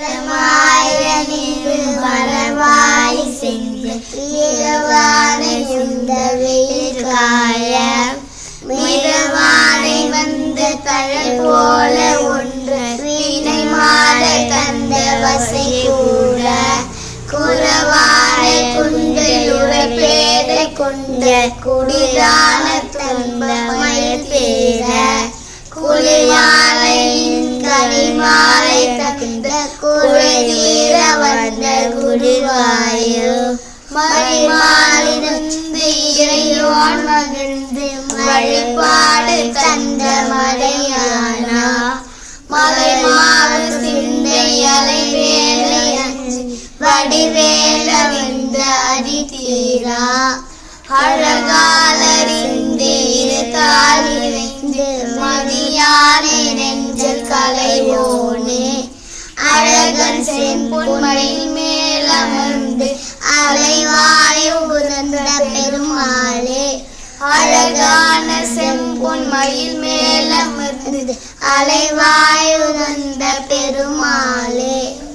வீரமாயிரனிது மலர்வாய் சென்று வீரவானை உந்த காய மிதவானை வந்த தழல் போல ஒன்று வீணை மாட தந்த வசை கூட குறவானை குண்டில் கொண்ட மயில் பேர குளிமாலையின் கனிமாலை தகுந்த குறைதீர வந்த குடிவாயு மறைமாலிருந்து இறையோன் மகிழ்ந்து வழிபாடு தந்த மறையானா மலைமாறு சிந்தை அலை வேலை அஞ்சு வடிவேல வந்த செம்பொன்மையில் மேலமர்ந்து அலைவாயு உதந்த பெருமாளே. அழகான செம்பொன் மயில் மேலமர்ந்து அலைவாயுதந்த பெருமாளே